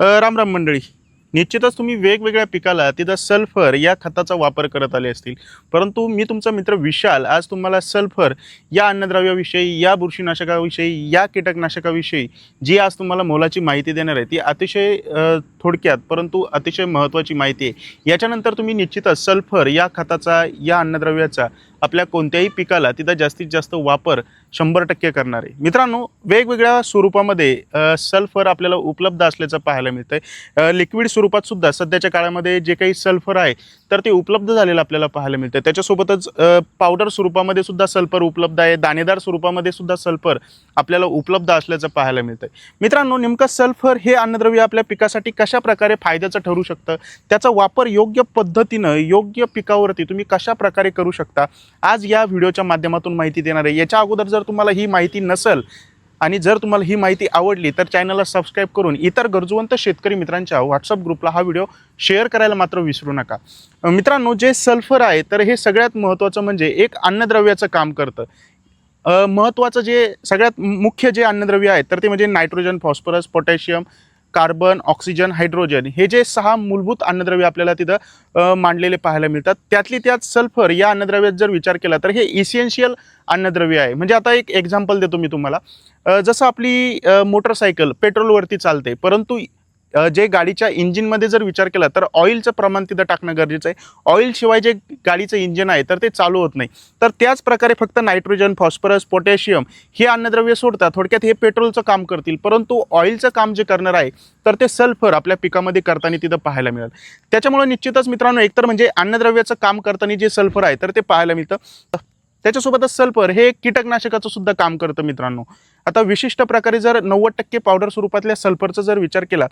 राम राम मंडळी. निश्चितच तुम्ही वेगवेगळ्या पिकाला तिथं सल्फर या खताचा वापर करत आले असतील. परंतु मी तुमचा मित्र विशाल आज तुम्हाला सल्फर या अन्नद्रव्याविषयी या बुरशीनाशकाविषयी या कीटकनाशकाविषयी जी आज तुम्हाला मोलाची माहिती देणार आहे ती अतिशय थोडक्यात परंतु अतिशय महत्त्वाची माहिती आहे. याच्यानंतर तुम्ही निश्चितच सल्फर या खताचा या अन्नद्रव्याचा आपल्या कोणत्याही पिकाला तिथं जास्तीत जास्त वापर शंभर टक्के करणार. आहे मित्रांनो वेगवेगळ्या स्वरूपामध्ये सल्फर आपल्याला उपलब्ध असल्याचं पाहायला मिळतं आहे लिक्विड स्वरूपात सुद्धा सध्याच्या काळामध्ये जे काही सल्फर आहे तर ते उपलब्ध झालेलं आपल्याला पाहायला मिळतं त्याच्यासोबतच पावडर स्वरूपामध्ये सुद्धा सल्फर उपलब्ध आहे. दाणेदार स्वरूपामध्ये सुद्धा सल्फर आपल्याला उपलब्ध असल्याचं पाहायला मिळतं आहे मित्रांनो नेमकं सल्फर हे अन्नद्रव्य आपल्या पिकासाठी कशा प्रकारे फायद्याचं ठरू शकतं? त्याचा वापर योग्य पद्धतीनं योग्य पिकावरती तुम्ही कशा प्रकारे करू शकता? आज या व्हिडिओच्या माध्यमातून माहिती देणार आहे याच्या अगोदर जर जर तुम्हाला ही माहिती नसेल आणि जर तुम्हाला ही माहिती आवडली तर चॅनलला सबस्क्राईब करून इतर गरजवंत शेतकरी मित्रांच्या व्हॉट्सअप ग्रुपला हा व्हिडिओ शेअर करायला मात्र विसरू नका. मित्रांनो जे सल्फर आहे तर हे सगळ्यात महत्त्वाचं म्हणजे एक अन्नद्रव्याचं काम करतं. महत्त्वाचं जे सगळ्यात मुख्य जे अन्नद्रव्य आहे तर ते म्हणजे nitrogen phosphorus potassium carbon oxygen hydrogen हे जे सहा मूलभूत अन्नद्रव्य आपल्याला तिथं मांडलेले पाहायला मिळतात. त्यातली त्यात सल्फर या अन्नद्रव्यात जर विचार केला तर हे इसेन्शियल अन्नद्रव्य आहे. म्हणजे आता एक एक्झाम्पल देतो मी तुम्हाला. जसं आपली मोटरसायकल पेट्रोलवरती चालते परंतु जे गाडीच्या इंजिनमध्ये जर विचार केला तर ऑइलचं प्रमाण तिथं टाकणं गरजेचं आहे. ऑइलशिवाय जे गाडीचं इंजिन आहे तर ते चालू होत नाही. तर त्याच प्रकारे फक्त नायट्रोजन फॉस्फरस पोटॅशियम हे अन्नद्रव्य सोडतात. थोडक्यात हे पेट्रोलचं काम करतील. परंतु ऑइलचं काम जे करणार आहे तर ते सल्फर आपल्या पिकामध्ये करताना तिथं पाहायला मिळेल. त्याच्यामुळे निश्चितच मित्रांनो एकतर म्हणजे अन्नद्रव्याचं काम करताना जे सल्फर आहे तर ते पाहायला मिळतं. त्याच्यासोबतच सल्फर हे कीटकनाशकाचं सुद्धा काम करतं मित्रांनो. आता विशिष्ट प्रकारे जर नव्वद टक्के पावडर स्वरूपातल्या सल्फरचा जर विचार केला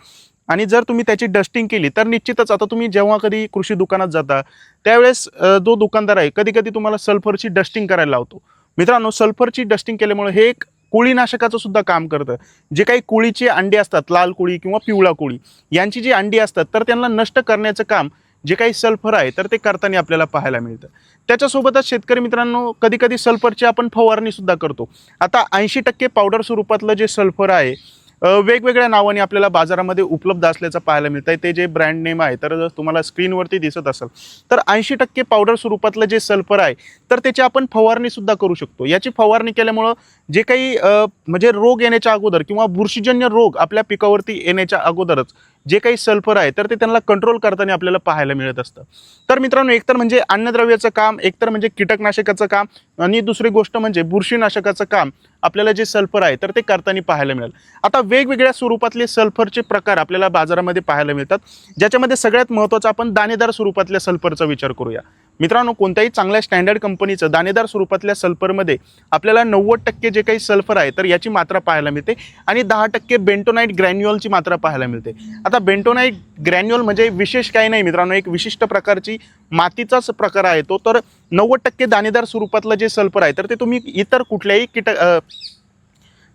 आणि जर तुम्ही त्याची डस्टिंग केली तर निश्चितच आता तुम्ही जेव्हा कधी कृषी दुकानात जाता त्यावेळेस जो दुकानदार आहे कधी कधी तुम्हाला सल्फरची डस्टिंग करायला लावतो. मित्रांनो सल्फरची डस्टिंग केल्यामुळे हे एक कुळीनाशकाचं सुद्धा काम करतं. जे काही कुळीचे अंडी असतात लाल कुळी किंवा पिवळा कुळी यांची जी अंडी असतात तर त्यांना नष्ट करण्याचं काम जे काही सल्फर आहे तर ते करताना आपल्याला पाहायला मिळतं. त्याच्यासोबतच शेतकरी मित्रांनो कधी कधी सल्फरची आपण फवारणीसुद्धा करतो. आता ऐंशी टक्के पावडर स्वरूपातलं जे सल्फर आहे वेगवेगळ्या नावाने आपल्याला बाजारामध्ये उपलब्ध असल्याचं पाहायला मिळतं आहे ते जे ब्रँड नेम आहे तर जर तुम्हाला स्क्रीनवरती दिसत असेल तर ऐंशी टक्के पावडर स्वरूपातलं जे सल्फर आहे तर त्याची आपण फवारणीसुद्धा करू शकतो. याची फवारणी केल्यामुळं जे काही म्हणजे रोग येण्याच्या अगोदर किंवा बुरशीजन्य रोग आपल्या पिकावरती येण्याच्या अगोदरच जे काही सल्फर आहे तर ते त्यांना कंट्रोल करताना आपल्याला पाहायला मिळत असतं. तर मित्रांनो एकतर म्हणजे अन्नद्रव्याचं काम एकतर म्हणजे कीटकनाशकाचं काम आणि दुसरी गोष्ट म्हणजे बुरशीनाशकाचं काम आपल्याला जे सल्फर आहे तर ते करताना पाहायला मिळेल. आता वेगवेगळ्या स्वरूपातले सल्फरचे प्रकार आपल्याला बाजारामध्ये पाहायला मिळतात. ज्याच्यामध्ये सगळ्यात महत्त्वाचं आपण दाणेदार स्वरूपातल्या सल्फरचा विचार करूया. मित्रांनो कोणत्याही चांगल्या स्टँडर्ड कंपनीचं दाणेदार स्वरूपातल्या सल्फरमध्ये आपल्याला नव्वद टक्के जे काही सल्फर आहे तर याची मात्रा पाहायला मिळते. आणि दहा टक्के बेंटोनाईट ग्रॅन्युअलची मात्रा पाहायला मिळते. आता बेंटोनाईट ग्रॅन्युअल म्हणजे विशेष काही नाही मित्रांनो एक विशिष्ट प्रकारची मातीचाच प्रकार आहे तो. तर नव्वद टक्के दाणेदार स्वरूपातलं जे सल्फर आहे तर ते तुम्ही इतर कुठल्याही कीटक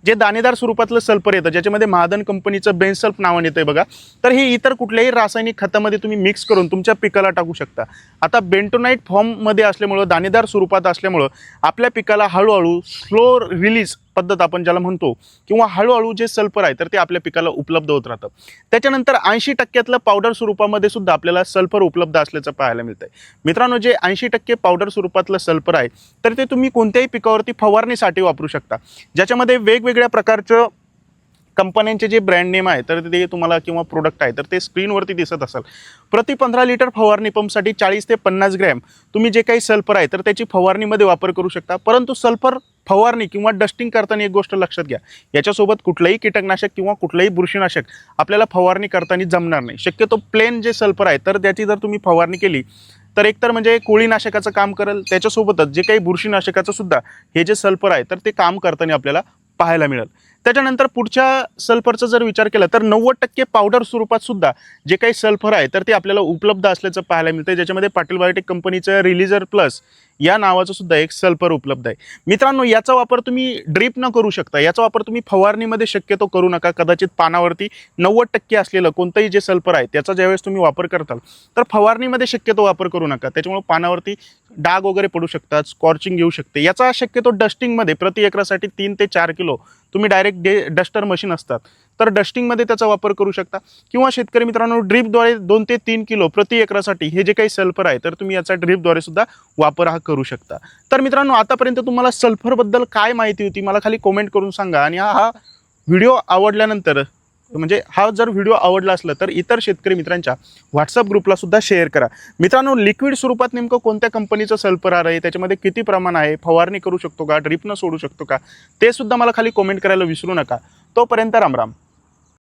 जे दाणेदार स्वरूपातलं सल्फर येतं ज्याच्यामध्ये महादन कंपनीचं बेनसल्फ नावाने येतं बघा तर हे इतर कुठल्याही रासायनिक खतामध्ये तुम्ही मिक्स करून तुमच्या पिकाला टाकू शकता. आता बेंटोनाईट फॉर्ममध्ये असल्यामुळं दाणेदार स्वरूपात असल्यामुळं आपल्या पिकाला हळूहळू स्लो रिलीज पद्धत आपण ज्याला म्हणतो किंवा हळूहळू जे सल्फर आहे तर ते आपल्या पिकाला उपलब्ध होत राहतं. त्याच्यानंतर ऐंशी टक्क्यातलं पावडर स्वरूपामध्ये सुद्धा आपल्याला सल्फर उपलब्ध असल्याचं पाहायला मिळतं आहे मित्रांनो जे ऐंशी टक्के पावडर स्वरूपातलं सल्फर आहे तर ते तुम्ही कोणत्याही पिकावरती फवारणीसाठी वापरू शकता. ज्याच्यामध्ये वेगवेगळ्या प्रकारचं कंपन्यांचे जे ब्रँड नेम आहे तर ते तुम्हाला किंवा प्रोडक्ट आहे तर ते स्क्रीनवरती दिसत असेल. प्रति पंधरा लिटर फवारणी पंपसाठी चाळीस ते पन्नास ग्रॅम तुम्ही जे काही सल्फर आहे तर त्याची फवारणीमध्ये वापर करू शकता. परंतु सल्फर फवारणी किंवा डस्टिंग करताना एक गोष्ट लक्षात घ्या. याच्यासोबत कुठलंही कीटकनाशक किंवा कुठलंही बुरशीनाशक आपल्याला फवारणी करताना जमणार नाही. शक्यतो प्लेन जे सल्फर आहे तर त्याची जर तुम्ही फवारणी केली तर एकतर म्हणजे कोळीनाशकाचं काम करेल. त्याच्यासोबतच जे काही बुरशीनाशकाचं सुद्धा हे जे सल्फर आहे तर ते काम करताना आपल्याला पाहायला मिळेल. त्याच्यानंतर पुढच्या सल्फरचा जर विचार केला तर नव्वद टक्के पावडर स्वरूपात सुद्धा जे काही सल्फर आहे तर ते आपल्याला उपलब्ध असल्याचं पाहायला मिळतं ज्याच्यामध्ये पाटील बायोटेक कंपनीचं रिलीजर प्लस या नावाचं सुद्धा एक सल्फर उपलब्ध आहे. मित्रांनो याचा वापर तुम्ही ड्रीप न करू शकता. याचा वापर तुम्ही फवारणीमध्ये शक्यतो करू नका. कदाचित पानावरती नव्वद टक्के असलेलं कोणतंही जे सल्फर आहे त्याचा ज्यावेळेस तुम्ही वापर करताल तर फवारणीमध्ये शक्यतो वापर करू नका. त्याच्यामुळे पानावरती डाग वगैरे पडू शकतात स्कॉर्चिंग येऊ शकते. याचा शक्यतो डस्टिंगमध्ये प्रति एकरासाठी तीन ते चार किलो तुम्ही डायरेक्ट डे डस्टर मशीन असतात. तर डस्टिंगमध्ये त्याचा वापर करू शकता. किंवा शेतकरी मित्रांनो ड्रीपद्वारे दोन ते तीन किलो प्रति एकरासाठी हे जे काही सल्फर आहे तर तुम्ही याचा ड्रीपद्वारे सुद्धा वापर हा करू शकता. तर मित्रांनो आतापर्यंत तुम्हाला सल्फरबद्दल काय माहिती होती मला खाली कॉमेंट करून सांगा. आणि हा व्हिडिओ आवडल्यानंतर म्हणजे हा जर व्हिडिओ आवडला असला तर इतर शेतकरी मित्रांच्या व्हॉट्सअप ग्रुपला सुद्धा शेअर करा. मित्रांनो लिक्विड स्वरूपात नेमकं कोणत्या कंपनीचं सल्फर आहे? त्याच्यामध्ये किती प्रमाण आहे? फवारणी करू शकतो का? ड्रिपनं सोडू शकतो का? ते सुद्धा मला खाली कॉमेंट करायला विसरू नका. तोपर्यंत रामराम.